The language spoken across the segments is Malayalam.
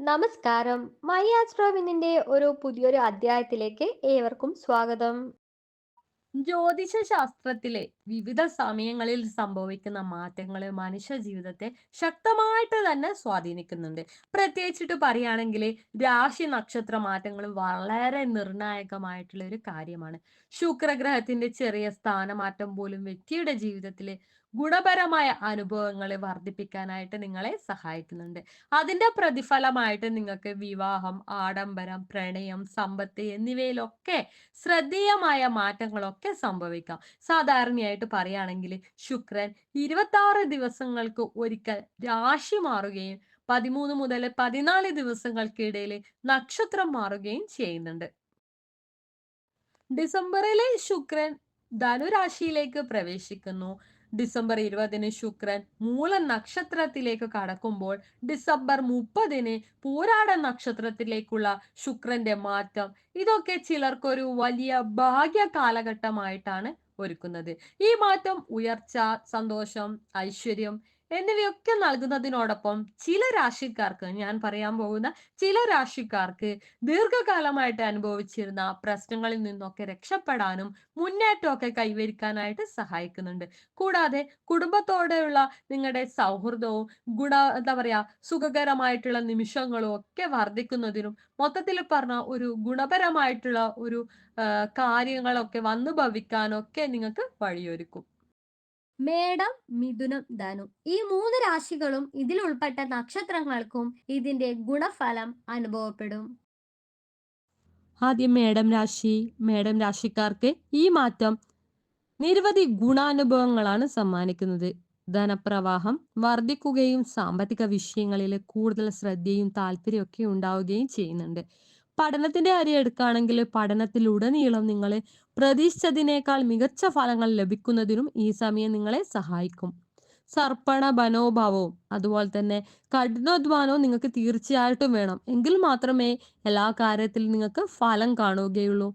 നമസ്കാരം. മൈ ആസ്ട്രോവിനിന്റെ ഒരു പുതിയൊരു അധ്യായത്തിലേക്ക് ഏവർക്കും സ്വാഗതം. ജ്യോതിഷ ശാസ്ത്രത്തിലെ വിവിധ സമയങ്ങളിൽ സംഭവിക്കുന്ന മാറ്റങ്ങൾ മനുഷ്യ ജീവിതത്തെ ശക്തമായിട്ട് തന്നെ സ്വാധീനിക്കുന്നുണ്ട്. പ്രത്യേകിച്ചിട്ട് പറയുകയാണെങ്കിൽ രാശി നക്ഷത്ര മാറ്റങ്ങൾ വളരെ നിർണായകമായിട്ടുള്ള ഒരു കാര്യമാണ്. ശുക്രഗ്രഹത്തിന്റെ ചെറിയ സ്ഥാനമാറ്റം പോലും വ്യക്തിയുടെ ജീവിതത്തിലെ ഗുണപരമായ അനുഭവങ്ങളെ വർദ്ധിപ്പിക്കാനായിട്ട് നിങ്ങളെ സഹായിക്കുന്നുണ്ട്. അതിന്റെ പ്രതിഫലമായിട്ട് നിങ്ങൾക്ക് വിവാഹം ആഡംബരം പ്രണയം സമ്പത്ത് എന്നിവയിലൊക്കെ ശ്രദ്ധേയമായ മാറ്റങ്ങളൊക്കെ സംഭവിക്കാം. സാധാരണയായിട്ട് പറയുകയാണെങ്കിൽ ശുക്രൻ ഇരുപത്തി ദിവസങ്ങൾക്ക് ഒരിക്കൽ രാശി മാറുകയും പതിമൂന്ന് മുതൽ പതിനാല് ദിവസങ്ങൾക്കിടയിൽ നക്ഷത്രം മാറുകയും ചെയ്യുന്നുണ്ട്. ഡിസംബറിലെ ശുക്രൻ ധനുരാശിയിലേക്ക് പ്രവേശിക്കുന്നു. ഡിസംബർ ഇരുപതിന് ശുക്രൻ മൂല നക്ഷത്രത്തിലേക്ക് കടക്കുമ്പോൾ ഡിസംബർ മുപ്പതിന് പൂരാട നക്ഷത്രത്തിലേക്കുള്ള ശുക്രന്റെ മാറ്റം. ഇതൊക്കെ ചിലർക്കൊരു വലിയ ഭാഗ്യ കാലഘട്ടമായിട്ടാണ് ഒരുക്കുന്നത്. ഈ മാറ്റം ഉയർച്ച സന്തോഷം ഐശ്വര്യം എന്നിവയൊക്കെ നൽകുന്നതിനോടൊപ്പം ചില രാശിക്കാർക്ക് ഞാൻ പറയാൻ പോകുന്ന ചില രാശിക്കാർക്ക് ദീർഘകാലമായിട്ട് അനുഭവിച്ചിരുന്ന പ്രശ്നങ്ങളിൽ നിന്നൊക്കെ രക്ഷപ്പെടാനും മുന്നേറ്റമൊക്കെ കൈവരിക്കാനായിട്ട് സഹായിക്കുന്നുണ്ട്. കൂടാതെ കുടുംബത്തോടെയുള്ള നിങ്ങളുടെ സൗഹൃദവും ഗുണ എന്താ പറയാ സുഖകരമായിട്ടുള്ള നിമിഷങ്ങളും ഒക്കെ വർദ്ധിക്കുന്നതിനും മൊത്തത്തിൽ പറഞ്ഞ ഒരു ഗുണപരമായിട്ടുള്ള ഒരു കാര്യങ്ങളൊക്കെ വന്നു ഭവിക്കാനൊക്കെ നിങ്ങൾക്ക് വഴിയൊരുക്കും. മേടം മിഥുനം ധനു. ഈ മൂന്ന് രാശികളും ഇതിൽ ഉൾപ്പെട്ട നക്ഷത്രങ്ങൾക്കും ഇതിന്റെ ഗുണഫലം അനുഭവപ്പെടും. ആദ്യം മേടം രാശി. മേടം രാശിക്കാർക്ക് ഈ മാറ്റം നിരവധി ഗുണാനുഭവങ്ങളാണ് സമ്മാനിക്കുന്നത്. ധനപ്രവാഹം വർദ്ധിക്കുകയും സാമ്പത്തിക വിഷയങ്ങളിൽ കൂടുതൽ ശ്രദ്ധയും താല്പര്യമൊക്കെ ഉണ്ടാവുകയും ചെയ്യുന്നുണ്ട്. പഠനത്തിന്റെ കാര്യം എടുക്കുകയാണെങ്കിൽ പഠനത്തിലുടനീളം നിങ്ങൾ പ്രതീക്ഷിച്ചതിനേക്കാൾ മികച്ച ഫലങ്ങൾ ലഭിക്കുന്നതിനും ഈ സമയം നിങ്ങളെ സഹായിക്കും. സർപ്പണ മനോഭാവവും അതുപോലെ തന്നെ കഠിനാധ്വാനവും നിങ്ങൾക്ക് തീർച്ചയായിട്ടും വേണം. എങ്കിൽ മാത്രമേ എല്ലാ കാര്യത്തിലും നിങ്ങൾക്ക് ഫലം കാണുകയുള്ളൂ.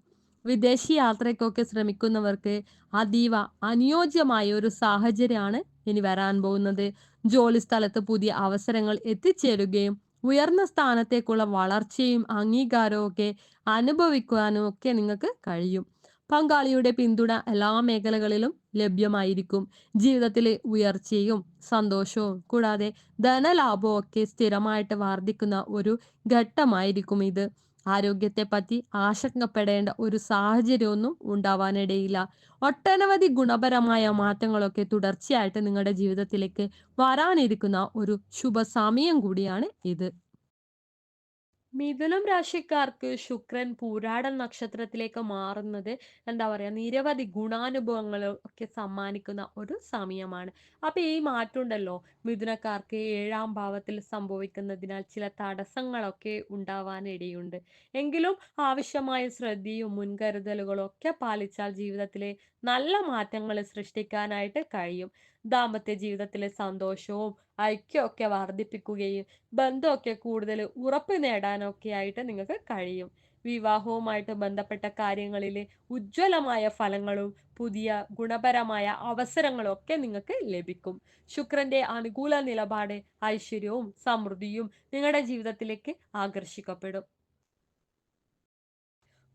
വിദേശ യാത്രയ്ക്കൊക്കെ ശ്രമിക്കുന്നവർക്ക് അതീവ അനുയോജ്യമായ ഒരു സാഹചര്യമാണ് ഇനി വരാൻ പോകുന്നത്. ജോലി സ്ഥലത്ത് പുതിയ അവസരങ്ങൾ എത്തിച്ചേരുകയും ഉയർന്ന സ്ഥാനത്തേക്കുള്ള വളർച്ചയും അംഗീകാരവും ഒക്കെ അനുഭവിക്കുവാനും ഒക്കെ നിങ്ങൾക്ക് കഴിയും. പങ്കാളിയുടെ പിന്തുണ എല്ലാ മേഖലകളിലും ലഭ്യമായിരിക്കും. ജീവിതത്തിലെ ഉയർച്ചയും സന്തോഷവും കൂടാതെ ധനലാഭവും ഒക്കെ സ്ഥിരമായിട്ട് വർദ്ധിക്കുന്ന ഒരു ഘട്ടമായിരിക്കും ഇത്. ആരോഗ്യത്തെ പറ്റി ആശങ്കപ്പെടേണ്ട ഒരു സാഹചര്യമൊന്നും ഉണ്ടാവാനിടയില്ല. ഒട്ടനവധി ഗുണപരമായ മാറ്റങ്ങളൊക്കെ തുടർച്ചയായിട്ട് നിങ്ങളുടെ ജീവിതത്തിലേക്ക് വരാനിരിക്കുന്ന ഒരു ശുഭ സമയം കൂടിയാണ് ഇത്. മിഥുനം രാശിക്കാർക്ക് ശുക്രൻ പൂരാടൻ നക്ഷത്രത്തിലേക്ക് മാറുന്നത് എന്താ പറയുക നിരവധി ഗുണാനുഭവങ്ങൾ ഒക്കെ സമ്മാനിക്കുന്ന ഒരു സമയമാണ്. അപ്പൊ ഈ മാറ്റം ഉണ്ടല്ലോ മിഥുനക്കാർക്ക് ഏഴാം ഭാവത്തിൽ സംഭവിക്കുന്നതിനാൽ ചില തടസ്സങ്ങളൊക്കെ ഉണ്ടാവാനിടയുണ്ട് എങ്കിലും ആവശ്യമായ ശ്രദ്ധയും മുൻകരുതലുകളും ഒക്കെ പാലിച്ചാൽ ജീവിതത്തിലെ നല്ല മാറ്റങ്ങൾ സൃഷ്ടിക്കാനായിട്ട് കഴിയും. ദാമ്പത്യ ജീവിതത്തിലെ സന്തോഷവും ഐക്യമൊക്കെ വർദ്ധിപ്പിക്കുകയും ബന്ധമൊക്കെ കൂടുതൽ ഉറപ്പ് നേടാനൊക്കെ ആയിട്ട് നിങ്ങൾക്ക് കഴിയും. വിവാഹവുമായിട്ട് ബന്ധപ്പെട്ട കാര്യങ്ങളിൽ ഉജ്ജ്വലമായ ഫലങ്ങളും പുതിയ ഗുണപരമായ അവസരങ്ങളും ഒക്കെ നിങ്ങൾക്ക് ലഭിക്കും. ശുക്രന്റെ അനുകൂല നിലപാട് ഐശ്വര്യവും സമൃദ്ധിയും നിങ്ങളുടെ ജീവിതത്തിലേക്ക് ആകർഷിക്കപ്പെടും.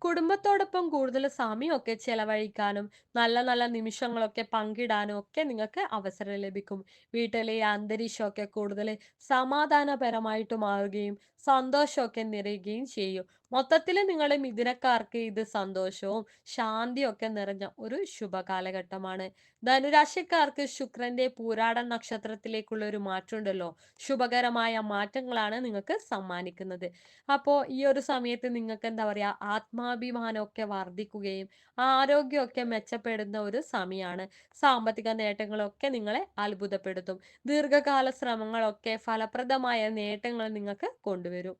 കുടുംബത്തോടൊപ്പം കൂടുതൽ സമയമൊക്കെ ചെലവഴിക്കാനും നല്ല നല്ല നിമിഷങ്ങളൊക്കെ പങ്കിടാനും ഒക്കെ നിങ്ങൾക്ക് അവസരം ലഭിക്കും. വീട്ടിലെ അന്തരീക്ഷമൊക്കെ കൂടുതൽ സമാധാനപരമായിട്ട് മാറുകയും സന്തോഷമൊക്കെ നിറയുകയും ചെയ്യും. മൊത്തത്തിൽ നിങ്ങൾ മിഥുനക്കാർക്ക് ഇത് സന്തോഷവും ശാന്തിയും ഒക്കെ നിറഞ്ഞ ഒരു ശുഭകാലഘട്ടമാണ്. ധനുരാശിക്കാർക്ക് ശുക്രന്റെ പൂരാട നക്ഷത്രത്തിലേക്കുള്ള ഒരു മാറ്റമുണ്ടല്ലോ. ശുഭകരമായ മാറ്റങ്ങളാണ് നിങ്ങൾക്ക് സമ്മാനിക്കുന്നത്. അപ്പോൾ ഈ ഒരു സമയത്ത് നിങ്ങൾക്ക് എന്താ പറയാ ആത്മാഭിമാനമൊക്കെ വർദ്ധിക്കുകയും ആരോഗ്യമൊക്കെ മെച്ചപ്പെടുന്ന ഒരു സമയമാണ് സാമ്പത്തിക നേട്ടങ്ങളൊക്കെ നിങ്ങളെ അത്ഭുതപ്പെടുത്തും. ദീർഘകാല ശ്രമങ്ങളൊക്കെ ഫലപ്രദമായ നേട്ടങ്ങൾ നിങ്ങൾക്ക് കൊണ്ടുവരും.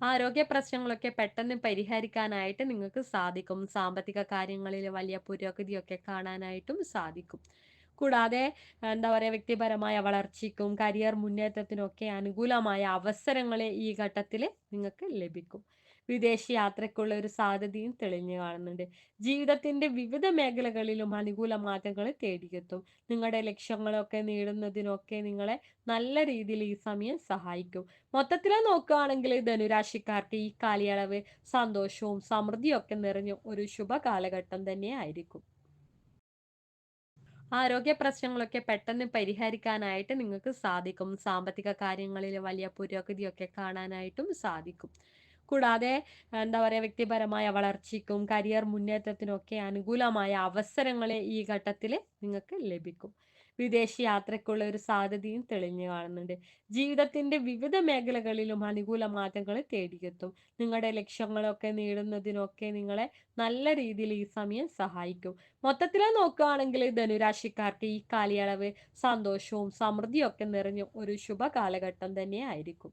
ആരോഗ്യ പ്രശ്നങ്ങളൊക്കെ പെട്ടെന്ന് പരിഹരിക്കാനായിട്ട് നിങ്ങൾക്ക് സാധിക്കും. സാമ്പത്തിക കാര്യങ്ങളിൽ വലിയ പുരോഗതിയൊക്കെ കാണാനായിട്ടും സാധിക്കും. കൂടാതെ എന്താ പറയുക വ്യക്തിപരമായ വളർച്ചയ്ക്കും കരിയർ മുന്നേറ്റത്തിനും ഒക്കെ അനുകൂലമായ അവസരങ്ങളെ ഈ ഘട്ടത്തിൽ നിങ്ങൾക്ക് ലഭിക്കും. വിദേശ യാത്രയ്ക്കുള്ള ഒരു സാധ്യതയും തെളിഞ്ഞു കാണുന്നുണ്ട്. ജീവിതത്തിന്റെ വിവിധ മേഖലകളിലും അനുകൂല മാറ്റങ്ങൾ തേടിയെത്തും. നിങ്ങളുടെ ലക്ഷ്യങ്ങളൊക്കെ നേടുന്നതിനൊക്കെ നിങ്ങളെ നല്ല രീതിയിൽ ഈ സമയം സഹായിക്കും. മൊത്തത്തിൽ നോക്കുകയാണെങ്കിൽ ധനുരാശിക്കാർക്ക് ഈ കാലയളവ് സന്തോഷവും സമൃദ്ധിയും ഒക്കെ നിറഞ്ഞ ഒരു ശുഭ കാലഘട്ടം തന്നെ ആയിരിക്കും. ആരോഗ്യ പ്രശ്നങ്ങളൊക്കെ പെട്ടെന്ന് പരിഹരിക്കാനായിട്ട് നിങ്ങൾക്ക് സാധിക്കും. സാമ്പത്തിക കാര്യങ്ങളിൽ വലിയ പുരോഗതിയൊക്കെ കാണാനായിട്ടും സാധിക്കും. കൂടാതെ എന്താ പറയുക വ്യക്തിപരമായ വളർച്ചയ്ക്കും കരിയർ മുന്നേറ്റത്തിനൊക്കെ അനുകൂലമായ അവസരങ്ങൾ ഈ ഘട്ടത്തിൽ നിങ്ങൾക്ക് ലഭിക്കും. വിദേശ യാത്രയ്ക്കുള്ള ഒരു സാധ്യതയും തെളിഞ്ഞു കാണുന്നുണ്ട്. ജീവിതത്തിന്റെ വിവിധ മേഖലകളിലും അനുകൂല മാറ്റങ്ങൾ തേടിയെത്തും. നിങ്ങളുടെ ലക്ഷ്യങ്ങളൊക്കെ നേടുന്നതിനൊക്കെ നിങ്ങളെ നല്ല രീതിയിൽ ഈ സമയം സഹായിക്കും. മൊത്തത്തിൽ നോക്കുകയാണെങ്കിൽ ധനുരാശിക്കാർക്ക് ഈ കാലയളവ് സന്തോഷവും സമൃദ്ധിയും ഒക്കെ നിറഞ്ഞ ഒരു ശുഭ കാലഘട്ടം തന്നെ ആയിരിക്കും.